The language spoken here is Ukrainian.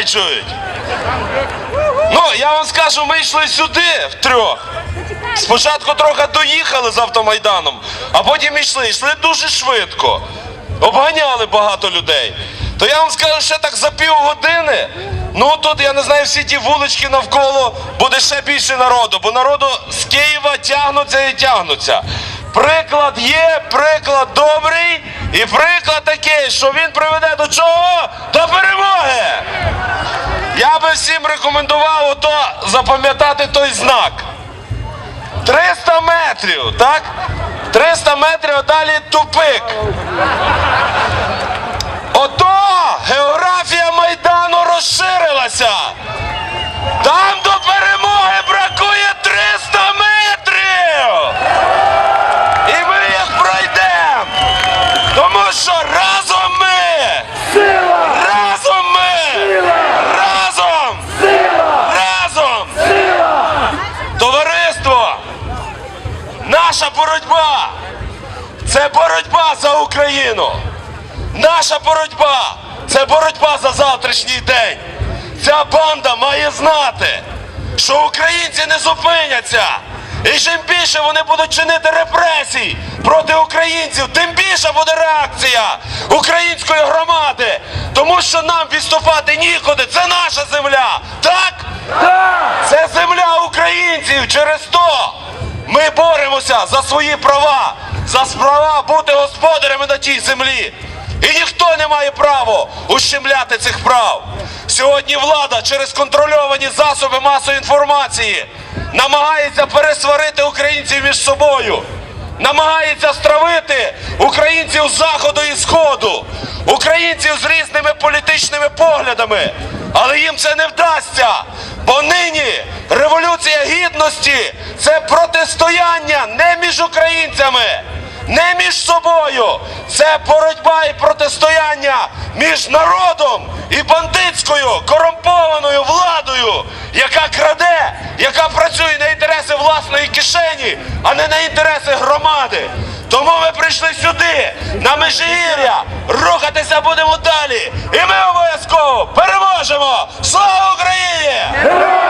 заперечують. Ну, я вам скажу, ми йшли сюди втрьох. Спочатку трохи доїхали з автомайданом, а потім йшли, йшли дуже швидко. Обганяли багато людей. То я вам скажу, ще так за півгодини. Ну тут я не знаю, всі ті вулички навколо буде ще більше народу, бо народу з Києва тягнуться і тягнуться. Приклад є, приклад добрий, і приклад такий, що він приведе до чого? До перемоги! Я би всім рекомендував ото запам'ятати той знак. 300 метрів, так? 300 метрів, а далі тупик. Ото Це боротьба за Україну. Наша боротьба це боротьба за завтрашній день. Ця банда має знати, що українці не зупиняться. І чим більше вони будуть чинити репресій проти українців, тим більша буде реакція української громади. Тому що нам відступати нікуди. Це наша земля. Так? Це земля українців. Через то ми боремося за свої права, за права бути господарями на тій землі. І ніхто не має права ущемляти цих прав. Сьогодні влада через контрольовані засоби масової інформації намагається пересварити українців між собою, намагається стравити українців з заходу і сходу, українців з різними політичними поглядами. Але їм це не вдасться. Бо нині революція гідності це протистояння не між собою. Це боротьба і протистояння між народом і бандитською корумпованою владою, яка краде, яка працює на інтереси власної кишені, а не на інтереси громади. Тому ми прийшли сюди, на Межигір'я, рухатися будемо далі. І ми обов'язково переможемо! Слава Україні!